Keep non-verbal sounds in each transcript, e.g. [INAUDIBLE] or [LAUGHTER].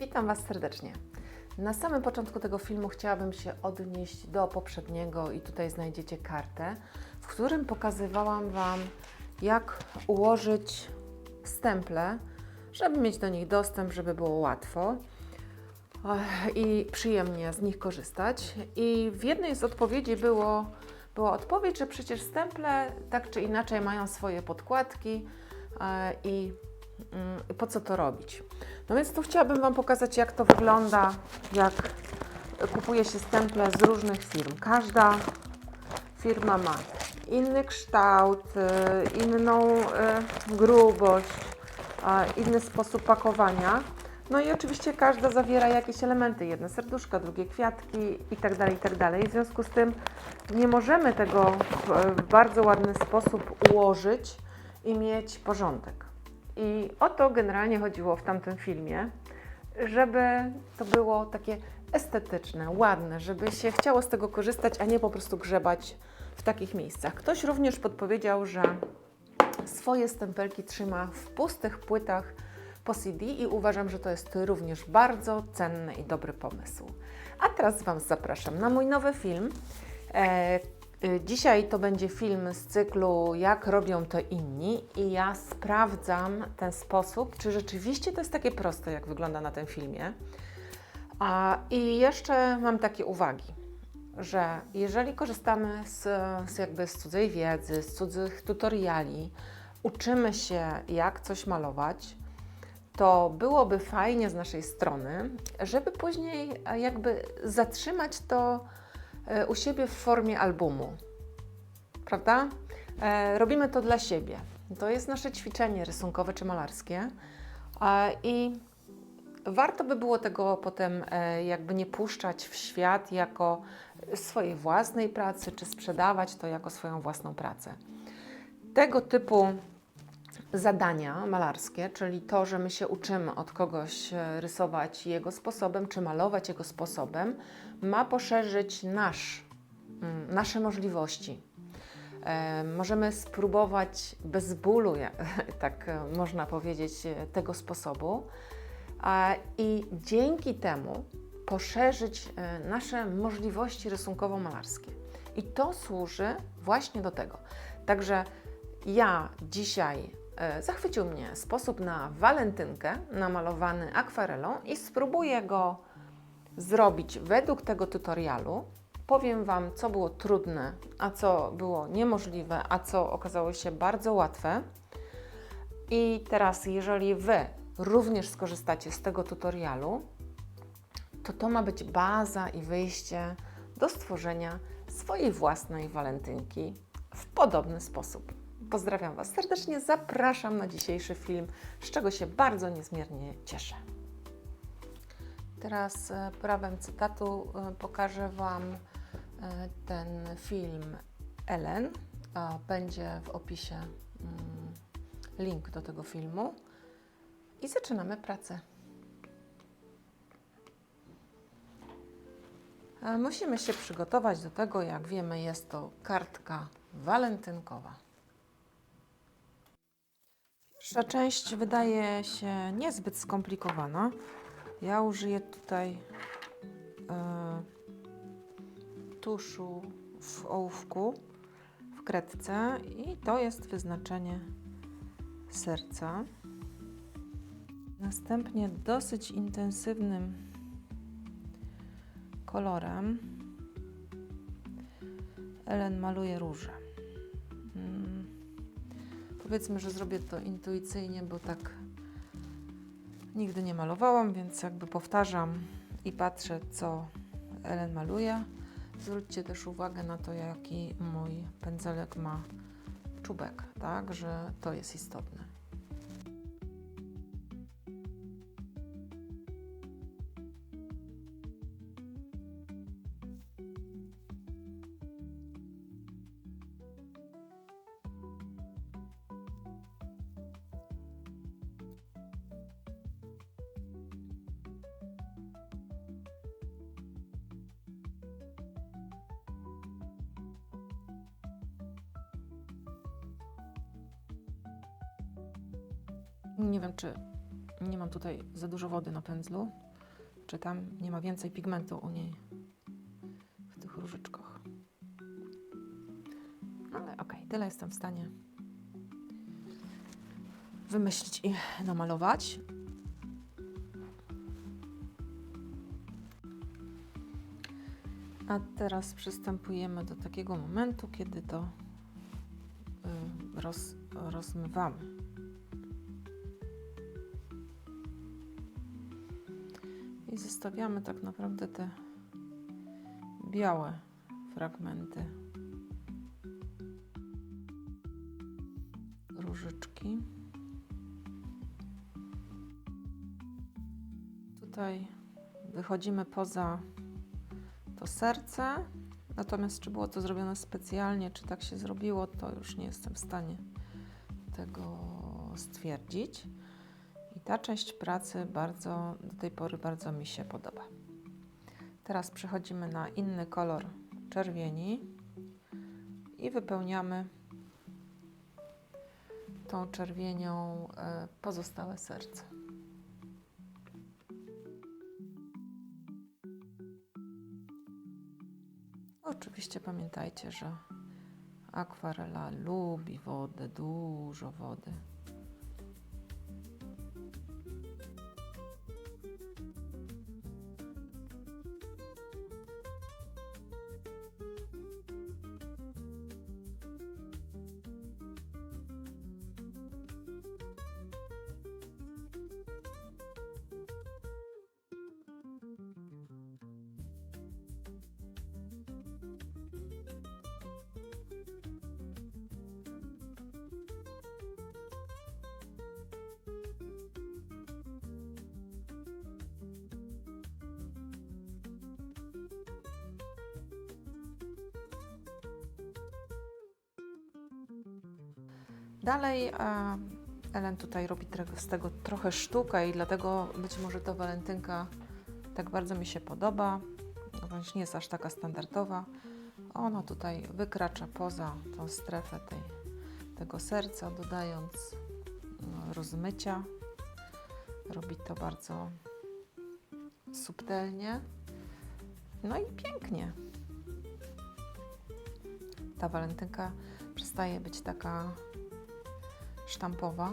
Witam Was serdecznie. Na samym początku tego filmu chciałabym się odnieść do poprzedniego i tutaj znajdziecie kartę, w którym pokazywałam Wam, jak ułożyć stemple, żeby mieć do nich dostęp, żeby było łatwo ech, i przyjemnie z nich korzystać. I w jednej z odpowiedzi było, była odpowiedź, że przecież stemple tak czy inaczej mają swoje podkładki e, i mm, po co to robić. No więc tu chciałabym Wam pokazać, jak to wygląda, jak kupuje się stemple z różnych firm. Każda firma ma inny kształt, y, inną y, grubość, inny sposób pakowania. No i oczywiście każda zawiera jakieś elementy, jedne serduszka, drugie kwiatki itd., itd. I w związku z tym nie możemy tego w bardzo ładny sposób ułożyć i mieć porządek. I o to generalnie chodziło w tamtym filmie, żeby to było takie estetyczne, ładne, żeby się chciało z tego korzystać, a nie po prostu grzebać w takich miejscach. Ktoś również podpowiedział, że swoje stempelki trzyma w pustych płytach po CD i uważam, że to jest również bardzo cenny i dobry pomysł. A teraz Wam zapraszam na mój nowy film. Y, Dzisiaj to będzie film z cyklu Jak robią to inni i ja sprawdzam ten sposób, czy rzeczywiście to jest takie proste, jak wygląda na tym filmie. A, I jeszcze mam takie uwagi, że jeżeli korzystamy z, z jakby z cudzej wiedzy, z cudzych tutoriali, uczymy się jak coś malować, to byłoby fajnie z naszej strony, żeby później e, jakby zatrzymać to u siebie w formie albumu. Prawda? E, robimy to dla siebie. To jest nasze ćwiczenie rysunkowe czy malarskie. E, I warto by było tego potem e, jakby nie puszczać w świat jako swojej własnej pracy, czy sprzedawać to jako swoją własną pracę. Tego typu zadania malarskie, czyli to, że my się uczymy od kogoś e, rysować jego sposobem, czy malować jego sposobem, ma poszerzyć nasz, mm, nasze możliwości. E, Możemy spróbować bez bólu, [LAUGHS] tak e, można powiedzieć, tego sposobu i dzięki temu poszerzyć nasze możliwości rysunkowo-malarskie. I to służy właśnie do tego. Także ja dzisiaj zachwycił mnie sposób na walentynkę namalowany akwarelą i spróbuję go zrobić według tego tutorialu. Powiem Wam, co było trudne, a co było niemożliwe, a co okazało się bardzo łatwe. I teraz, jeżeli Wy również skorzystacie z tego tutorialu, to to ma być baza i wyjście do stworzenia swojej własnej walentynki w podobny sposób. Pozdrawiam Was serdecznie, zapraszam na dzisiejszy film, z czego się bardzo niezmiernie cieszę. Teraz e, prawem cytatu e, pokażę Wam e, ten film Ellen. Będzie w opisie mm, link do tego filmu. I zaczynamy pracę. Musimy się przygotować do tego, jak wiemy, jest to kartka walentynkowa. Pierwsza część wydaje się niezbyt skomplikowana. Ja użyję tutaj e, tuszu w ołówku, w kredce i to jest wyznaczenie serca. Następnie dosyć intensywnym kolorem Ellen maluje róże. Powiedzmy, że zrobię to intuicyjnie, bo tak nigdy nie malowałam, więc jakby powtarzam i patrzę, co Ellen maluje. Zwróćcie też uwagę na to, jaki mój pędzelek ma czubek, tak, że to jest istotne. Nie wiem, czy Nie mam tutaj za dużo wody na pędzlu. Czy tam nie ma więcej pigmentu u niej w tych różyczkach. Ale okej, tyle jestem w stanie wymyślić i namalować. A teraz przystępujemy do takiego momentu, kiedy to y, roz, rozmywamy. I zostawiamy tak naprawdę te białe fragmenty różyczki. Tutaj wychodzimy poza to serce. Natomiast czy było to zrobione specjalnie, czy tak się zrobiło, to już nie jestem w stanie tego stwierdzić. Ta część pracy bardzo do tej pory bardzo mi się podoba. Teraz przechodzimy na inny kolor czerwieni i wypełniamy tą czerwienią e, pozostałe serce. Oczywiście pamiętajcie, że akwarela lubi wodę, dużo wody. Dalej Ellen tutaj robi z tego trochę sztukę i dlatego być może ta walentynka tak bardzo mi się podoba, ponieważ nie jest aż taka standardowa. Ona tutaj wykracza poza tą strefę tej, tego serca, dodając no, rozmycia. Robi to bardzo subtelnie. No i pięknie. Ta walentynka przestaje być taka sztampowa.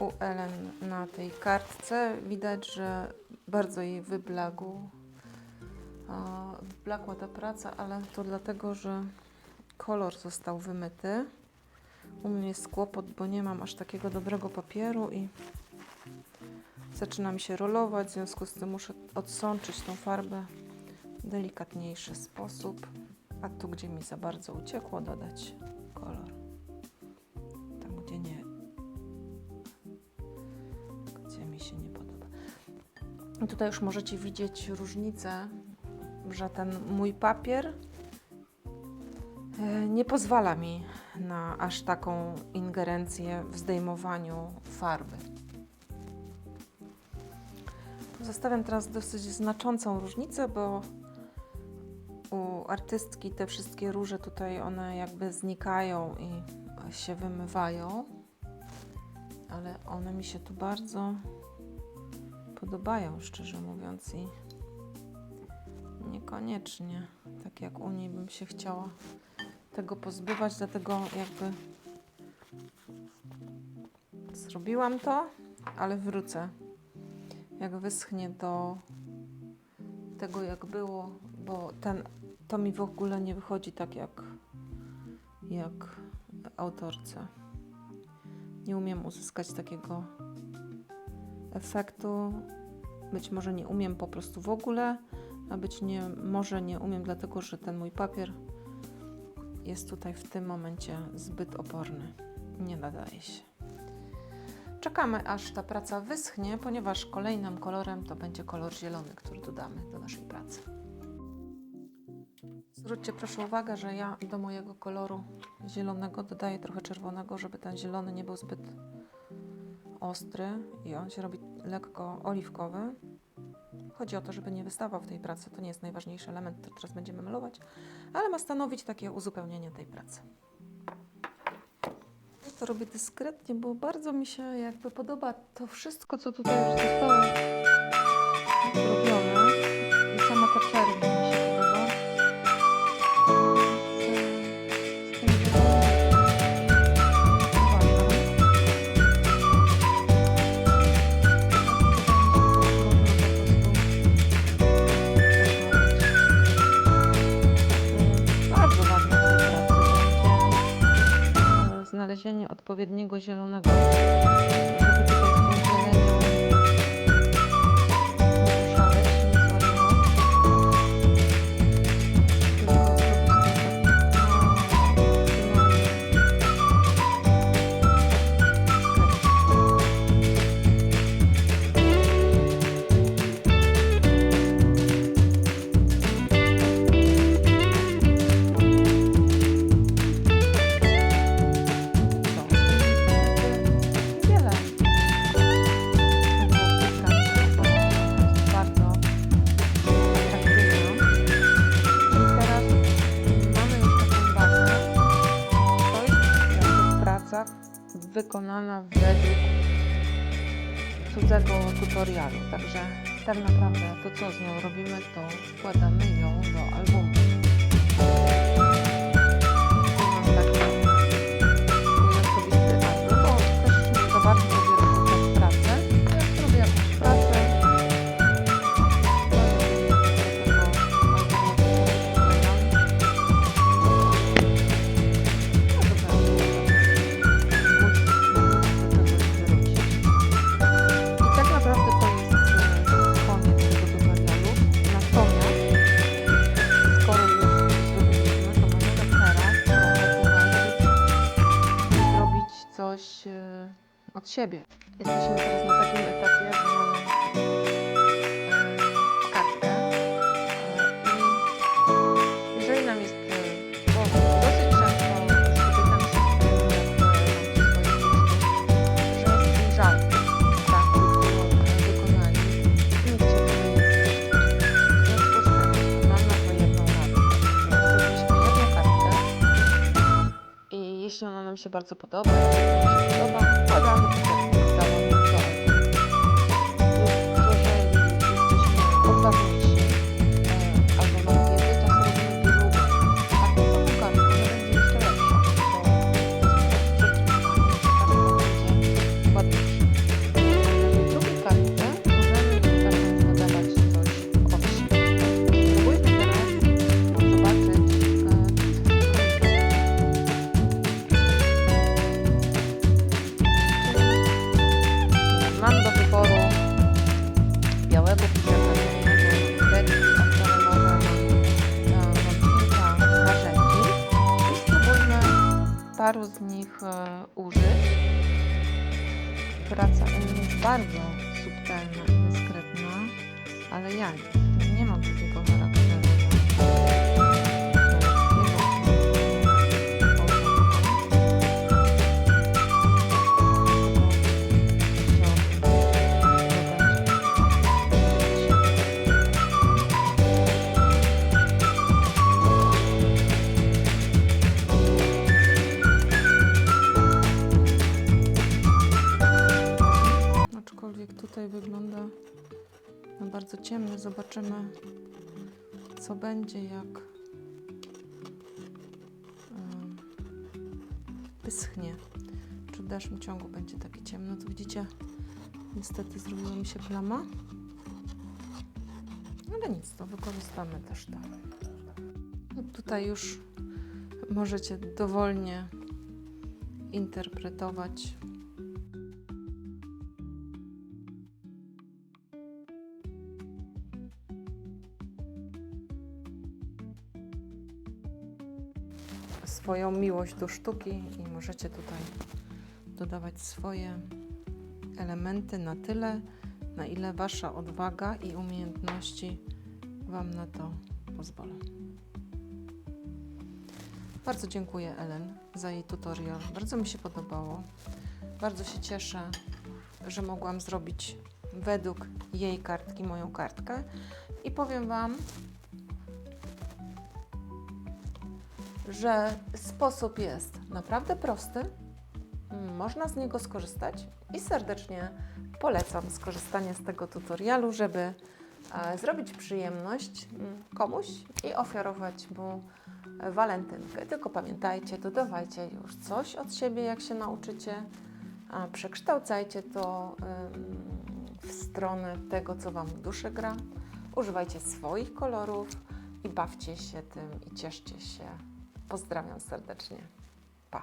U Ellen na tej kartce widać, że bardzo jej wyblagł. Wyblakła ta praca, ale to dlatego, że kolor został wymyty. U mnie jest kłopot, bo nie mam aż takiego dobrego papieru i zaczyna mi się rolować, w związku z tym muszę odsączyć tą farbę delikatniejszy sposób, a tu, gdzie mi za bardzo uciekło, dodać kolor. Tam, gdzie nie, gdzie mi się nie podoba. I tutaj już możecie widzieć różnicę, że ten mój papier e, nie pozwala mi na aż taką ingerencję w zdejmowaniu farby. Zostawiam teraz dosyć znaczącą różnicę, bo artystki te wszystkie róże tutaj one jakby znikają i się wymywają, ale one mi się tu bardzo podobają, szczerze mówiąc, i niekoniecznie tak jak u niej bym się chciała tego pozbywać, dlatego jakby zrobiłam to, ale wrócę. Jak wyschnie do tego jak było, bo ten, to mi w ogóle nie wychodzi tak jak, jak autorce. Nie umiem uzyskać takiego efektu. Być może nie umiem po prostu w ogóle, a być nie, może nie umiem dlatego, że ten mój papier jest tutaj w tym momencie zbyt oporny. Nie nadaje się. Czekamy aż ta praca wyschnie, ponieważ kolejnym kolorem to będzie kolor zielony, który dodamy do naszej pracy. Zwróćcie proszę uwagę, że ja do mojego koloru zielonego dodaję trochę czerwonego, żeby ten zielony nie był zbyt ostry i on się robi lekko oliwkowy. Chodzi o to, żeby nie wystawał w tej pracy. To nie jest najważniejszy element, który teraz będziemy malować, ale ma stanowić takie uzupełnienie tej pracy. Ja to robię dyskretnie, bo bardzo mi się jakby podoba to wszystko, co tutaj już zostało zrobione. Wykonana według cudzego tutorialu. Także tak naprawdę to, co z nią robimy, to wkładamy ją do albumu. Siebie. Jesteśmy teraz na bardzo podoba, nam się białego piżaka, deski akwarelowe, mam, mam kilka narzędzi i spróbujmy paru z nich e, użyć. Praca jest bardzo subtelna i dyskretna, ale ja Zobaczymy, co będzie, jak wyschnie. Czy w dalszym ciągu będzie takie ciemno. To widzicie, niestety zrobiła mi się plama. Ale nic, to wykorzystamy też to. No tutaj już możecie dowolnie interpretować swoją miłość do sztuki i możecie tutaj dodawać swoje elementy na tyle, na ile Wasza odwaga i umiejętności Wam na to pozwolą. Bardzo dziękuję Ellen za jej tutorial. Bardzo mi się podobało. Bardzo się cieszę, że mogłam zrobić według jej kartki moją kartkę i powiem Wam, że sposób jest naprawdę prosty, można z niego skorzystać i serdecznie polecam skorzystanie z tego tutorialu, żeby e, zrobić przyjemność mm, komuś i ofiarować mu e, walentynkę. Tylko pamiętajcie, dodawajcie już coś od siebie, jak się nauczycie, przekształcajcie to w stronę tego, co Wam w duszy gra. Używajcie swoich kolorów i bawcie się tym i cieszcie się. Pozdrawiam serdecznie. Pa!